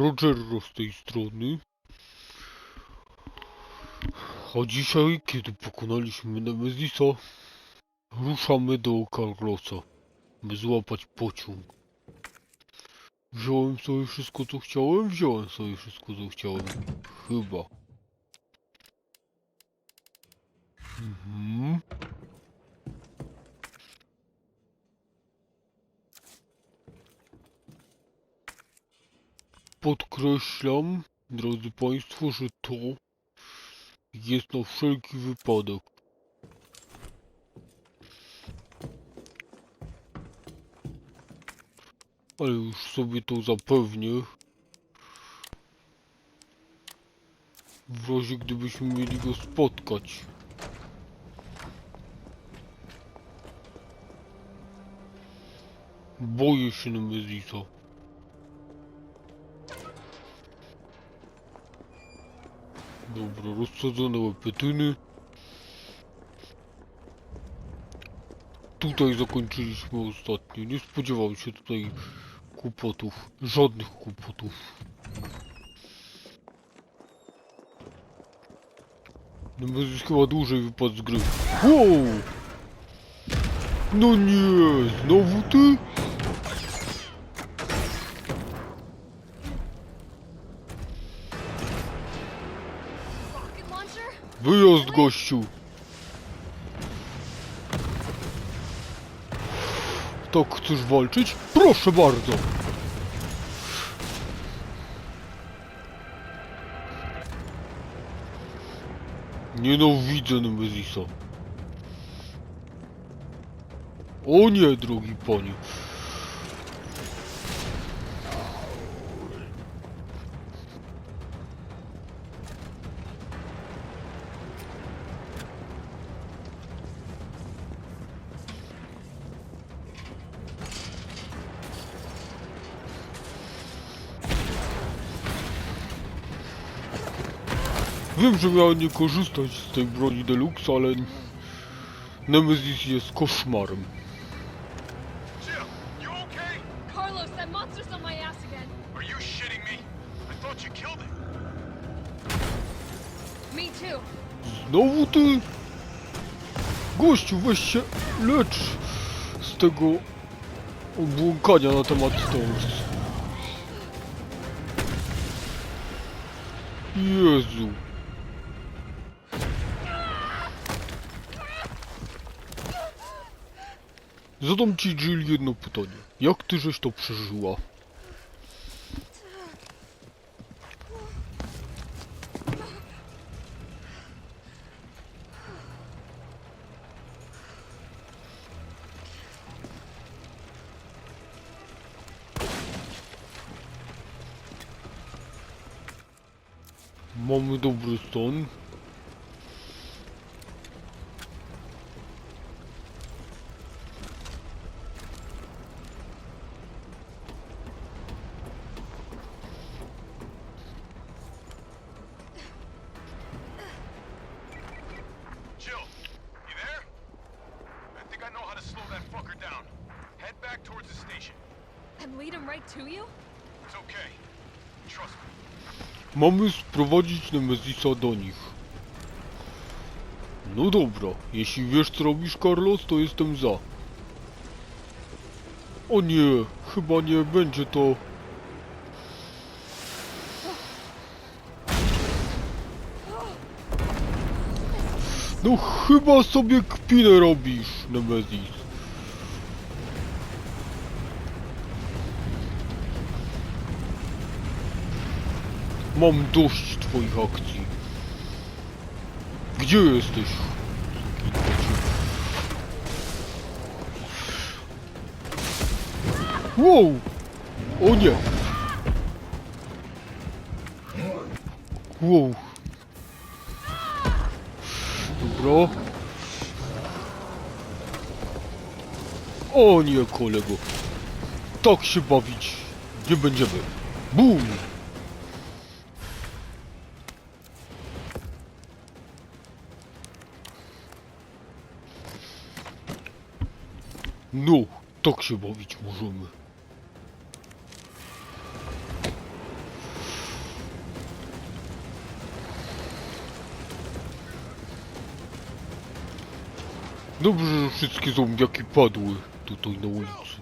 Rogerro z tej strony. A dzisiaj, kiedy pokonaliśmy Nemezisa, ruszamy do Carlosa, by złapać pociąg. Wziąłem sobie wszystko co chciałem? Wziąłem sobie wszystko co chciałem. Chyba. Mhm. Podkreślam, drodzy Państwo, że to jest na wszelki wypadek. Ale już sobie to zapewnię. W razie gdybyśmy mieli go spotkać. Boję się Nemezisa. Dobra, rozsadzone łepetyny. Tutaj zakończyliśmy ostatnio. Nie spodziewałem się tutaj kłopotów. Żadnych kłopotów. Nemezis chyba dłużej wypadł z gry. Wow! No nie! Znowu ty? Gościu! Tak chcesz walczyć? Proszę bardzo! Nienawidzę Nemezisa. O nie, drogi panie. Wiem, że miałem nie korzystać z tej broni Deluxe, ale Nemesis jest koszmarem. Znowu ty? Gościu, weź się lecz z tego obłąkania na temat Stars. Jezu. Zadam ci Jill jedno pytanie. Jak ty żeś to przeżyła? Mamy dobry stan. Mamy sprowadzić Nemezisa do nich. No dobra, jeśli wiesz co robisz Carlos, to jestem za. O nie, chyba nie będzie to... No chyba sobie kpinę robisz, Nemezis. Mam dość twoich akcji. Gdzie jesteś? Wow! O nie! Wow! Dobra. O nie, kolego. Tak się bawić nie będziemy. Bum! No, tak się bawić możemy. Dobrze, że wszystkie zombiaki padły tutaj na ulicy.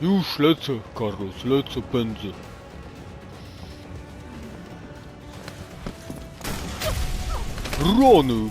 Już lecę, Carlos, lecę, pędzę. Rony!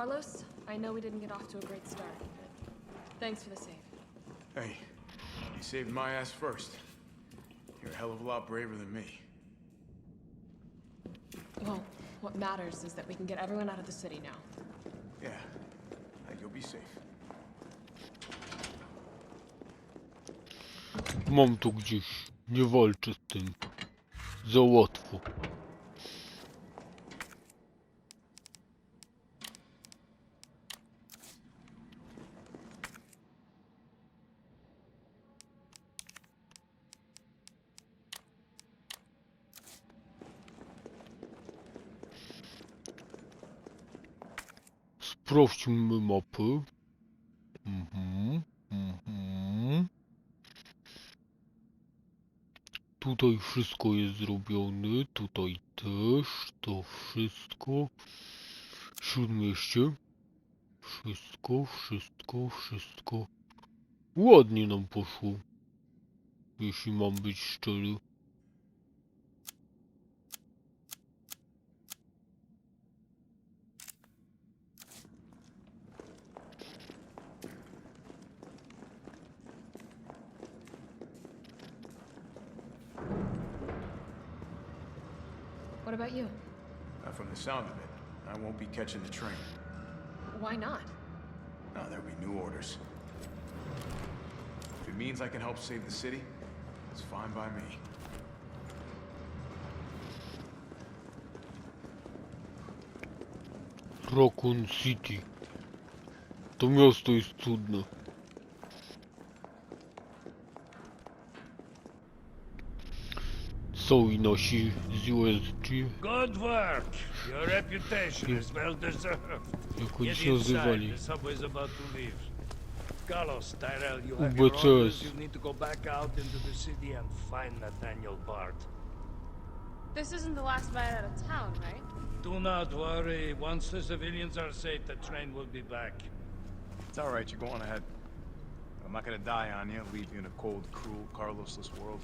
Carlos, I know we didn't get off to a great start. Thanks for the save. Hey, you saved my ass first. You're a hell of a lot braver than me. Well, what matters is that we can get everyone out of the city now. Yeah. Hey, you'll be safe. Mam to gdzieś. Nie walczę z tym. Za łatwo. Sprawdźmy mapy. Mhm, mhm. Tutaj wszystko jest zrobione, tutaj też, to wszystko. Śródmieście. Wszystko, wszystko, wszystko. Ładnie nam poszło. Jeśli mam być szczery. What about you? Uh, from the sound of it, I won't be catching the train. Why not? No, there'll be new orders. If it means I can help save the city, it's fine by me. Raccoon City. To miasto jest cudne. Są i nasi z USG. Good work. Your reputation is well deserved. Jak oni Get się inside. nazywali. The subway's about to leave. Carlos, Tyrell, you have UBCS. your orders. You need to go back out into the city and find Nathaniel Bart. This isn't the last ride out of town, right? Do not worry. Once the civilians are safe, the train will be back. It's all right, you're going ahead. I'm not gonna die on you, leave you in a cold, cruel, Carlosless world.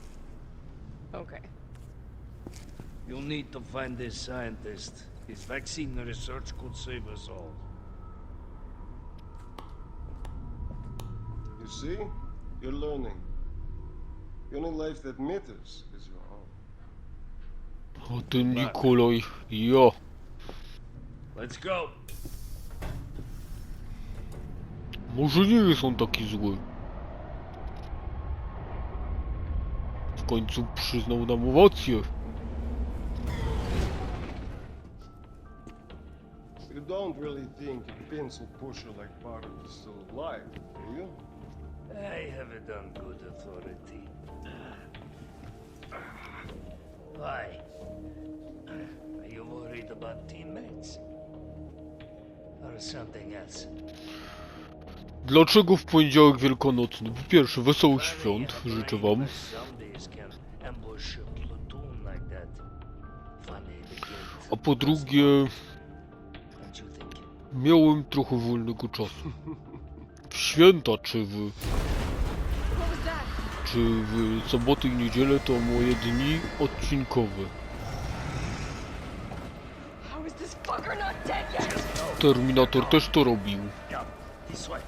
Okay. You'll need to find this scientist. His vaccine research could save us all. You see? You're learning. The only life that matters is your own. A ten Nikolaj, ja. Let's go. Może nie jest on taki zły. W końcu przyznał nam rację. You don't really think a pencil pusher like Bart is still alive, do you? I have it on good authority. Why? Are you worried about teammates? Or something else? Dlaczego w poniedziałek wielkanocny? Po pierwsze, wesołych świąt życzę wam. A po drugie? Miałem trochę wolnego czasu. W święta czy w, czy w soboty i niedzielę to moje dni odcinkowe. Terminator też to robił. Yeah, this way.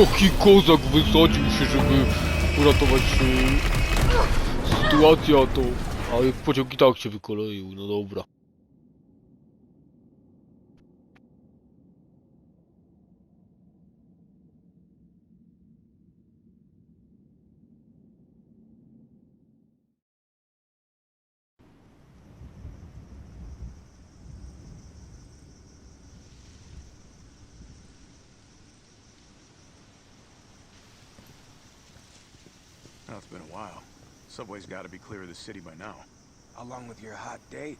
Jaki kozak wysadził się, żeby uratować e, sytuację, a to... Ale pociąg i tak się wykoleił, no dobra. Well, it's been a while. Subway's got to be clear of the city by now. Along with your hot date.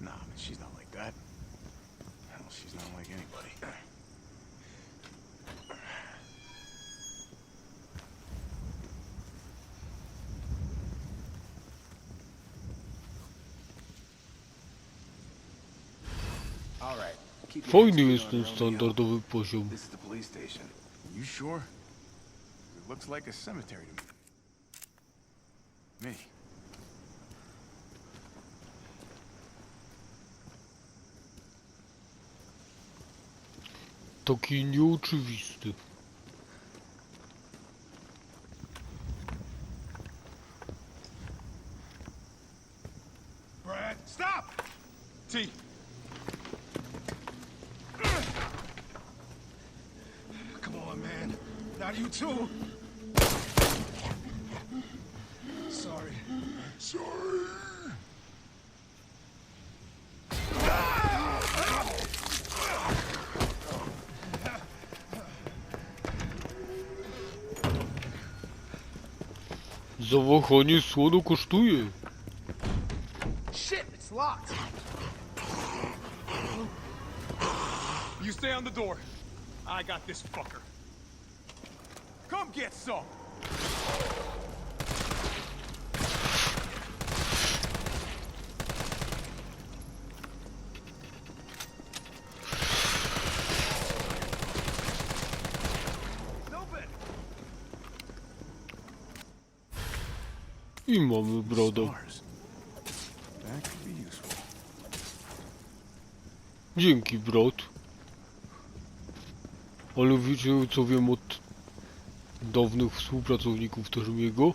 Nah, man, she's not like that. Hell, she's not like anybody. All right. Keep your Fajny hands jest clear ten on Romeo. standardowy poziom. This is the police station. You sure? It looks like a cemetery to me. Me. Taki nieoczywisty. Brad, stop! T. Come on, man. Not you too. Sorry. Sorry. Zawahanie słono kosztuje. Shit, it's locked. You stay on the door. I got this fucker. Some! I mamy useful. Dzięki, brat. Ale wiecie, co wiem od dawnych współpracowników Termiego?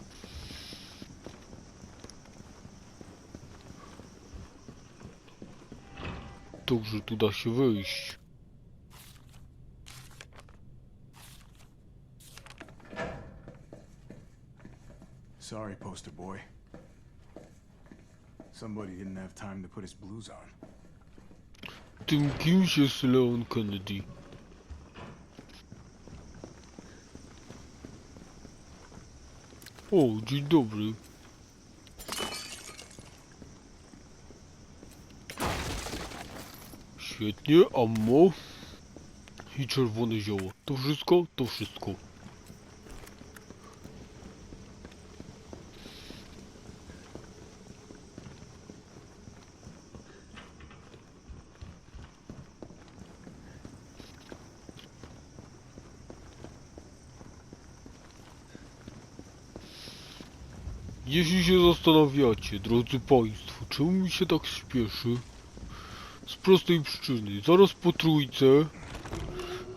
To, że tu da się wejść. Sorry, poster boy. Somebody didn't have time to put his blues on. Tym kimś jest Leon Kennedy. O, dzień dobry. Świetnie, ammo i czerwone zioło. To wszystko? To wszystko. Jeśli się zastanawiacie, drodzy Państwo, czemu mi się tak śpieszy? Z prostej przyczyny. Zaraz po trójce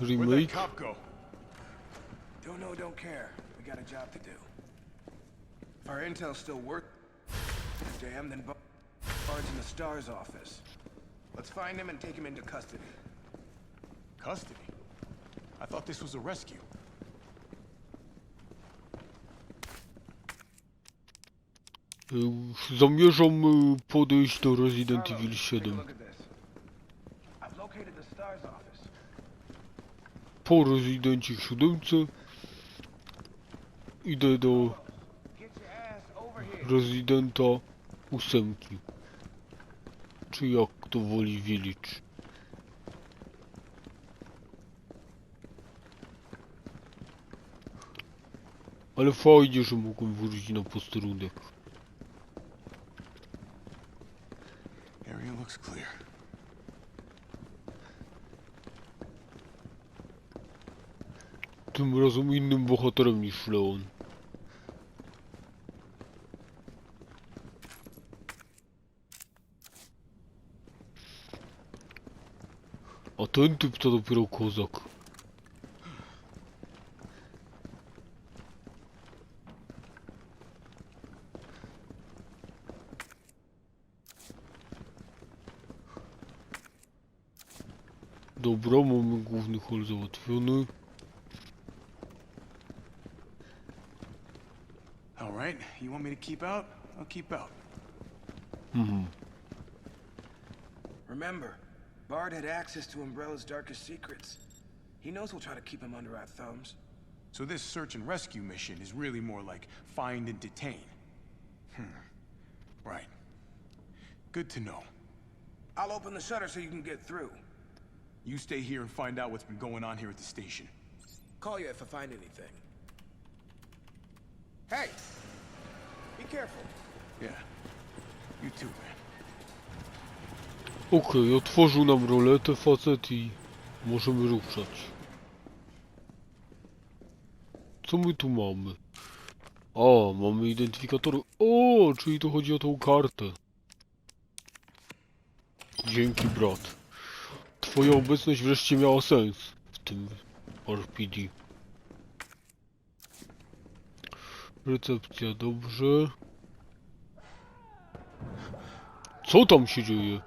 remake. Let's find him and take him into custody. Custody? I thought this was a rescue. Zamierzam y, podejść do Resident Evil take a 7. look at this. I've located the STARS office. Po Rezydencie 7 idę do. Rezydenta 8. Czy jak to woli Village. Ale fajnie, że mogłem wrócić na posterunek. Area looks clear. Tym razem innym bohaterem niż Leon. A ten typ to dopiero kozak. Keep out? I'll keep out. Mm-hmm. Remember, Bard had access to Umbrella's darkest secrets. He knows we'll try to keep him under our thumbs. So this search and rescue mission is really more like find and detain. Hmm. Right. Good to know. I'll open the shutter so you can get through. You stay here and find out what's been going on here at the station. Call you if I find anything. Hey! Be careful. Yeah. You too, man. Okej, otworzył nam roletę facet i możemy ruszać. Co my tu mamy? A, mamy identyfikator. O, czyli to chodzi o tą kartę. Dzięki, brat. Twoja obecność wreszcie miała sens w tym RPD. Recepcja, dobrze. Co tam się dzieje?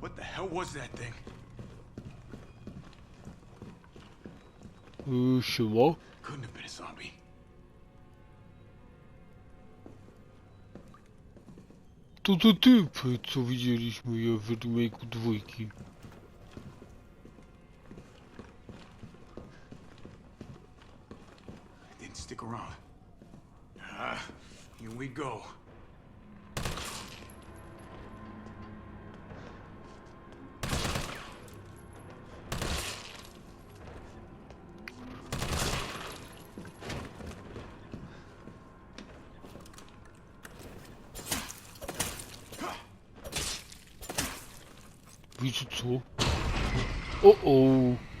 What the hell was that thing? Yy, siema. Couldn't have been a zombie. To te typy, co widzieliśmy je w remake'u dwójki. Around. Ah, here we go. Wiecie co? O o.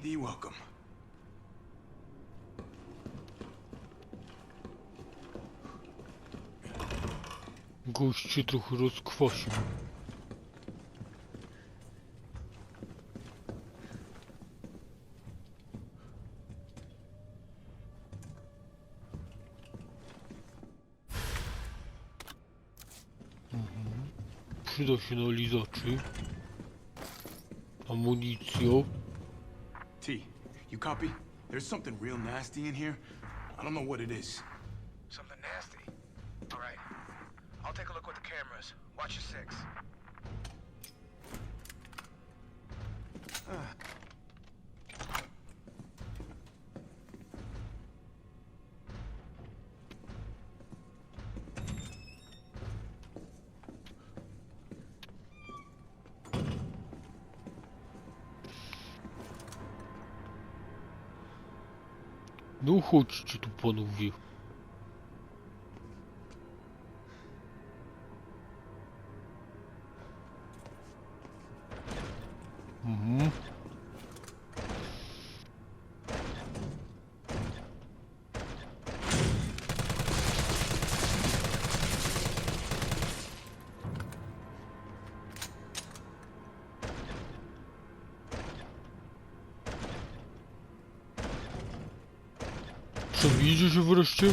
RPD welcome. Gość trochę rozkwasił. Mhm. Przyda się na lizaczy. Amunicja. You copy? There's something real nasty in here. I don't know what it is. No chodźcie tu panowie. Przewidzicie się wreszcie?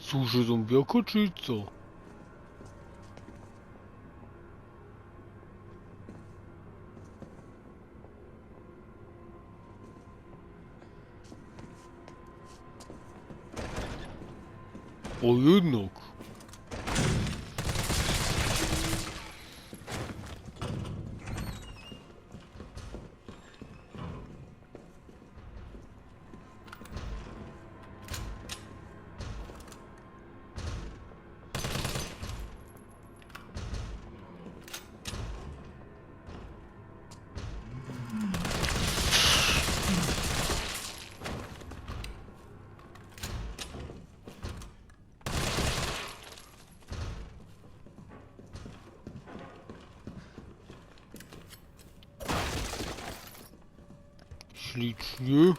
Służy zombiaka czy co? O jednak. Ślicznie.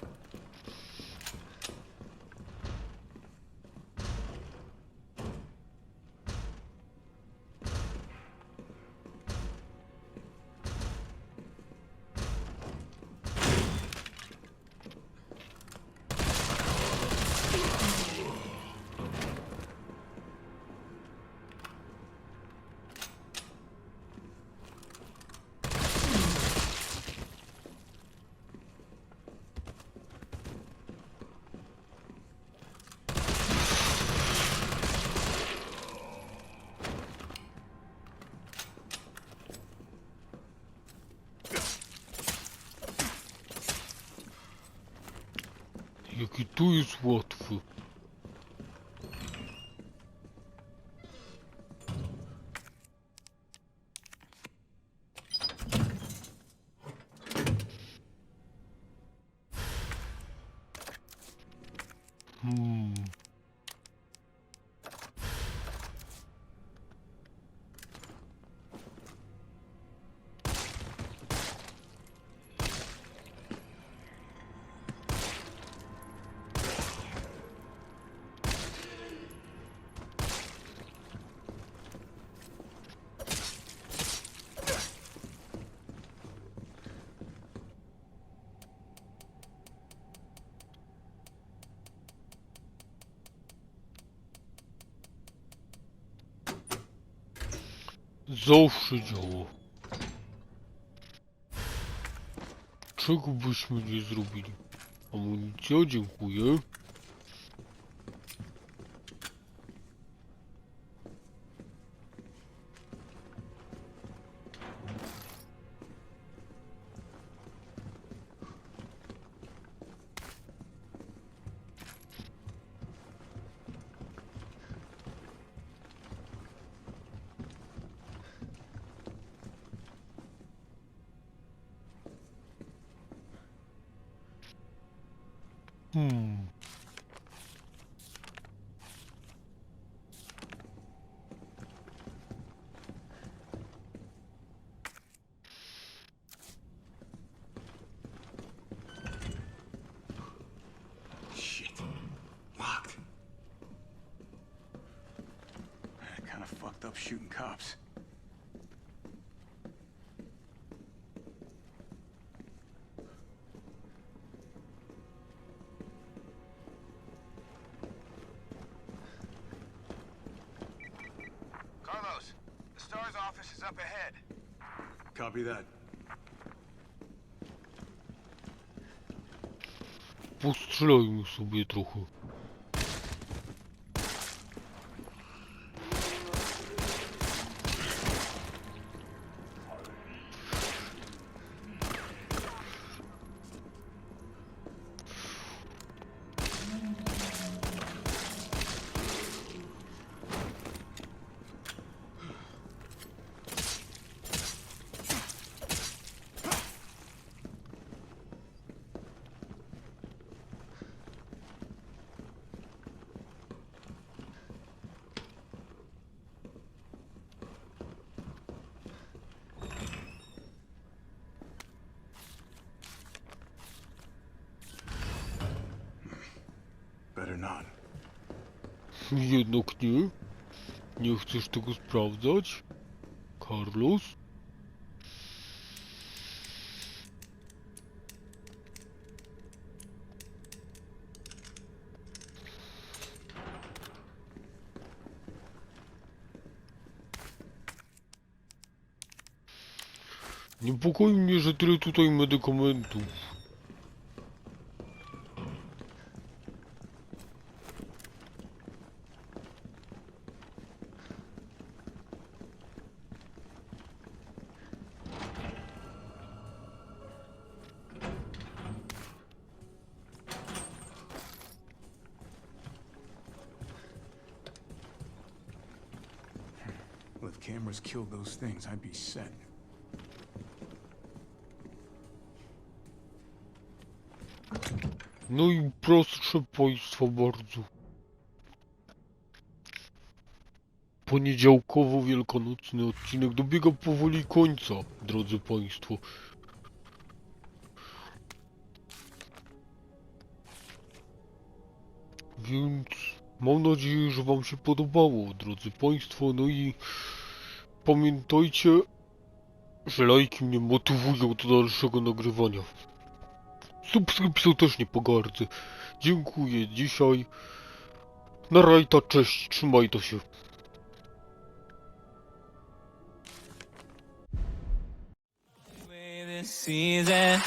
Jaki tu jest Zawsze działa. Czego byśmy nie zrobili? Amunicja, dziękuję. Of fucked up shooting cops. Carlos, the STAR's office is up ahead. Copy that. Postrzelajmy sobie trochę. Not. Jednak nie. Nie chcesz tego sprawdzać? Carlos? Niepokoi mnie, że tyle tutaj medykamentów. Those things, I'd be set. No i proszę Państwa bardzo. Poniedziałkowo-wielkanocny odcinek dobiega powoli końca, drodzy Państwo. Więc mam nadzieję, że Wam się podobało, drodzy Państwo. No i pamiętajcie, że lajki mnie motywują do dalszego nagrywania. Subskrypcją też nie pogardzę. Dziękuję dzisiaj. Na rajta, cześć, trzymaj to się. season.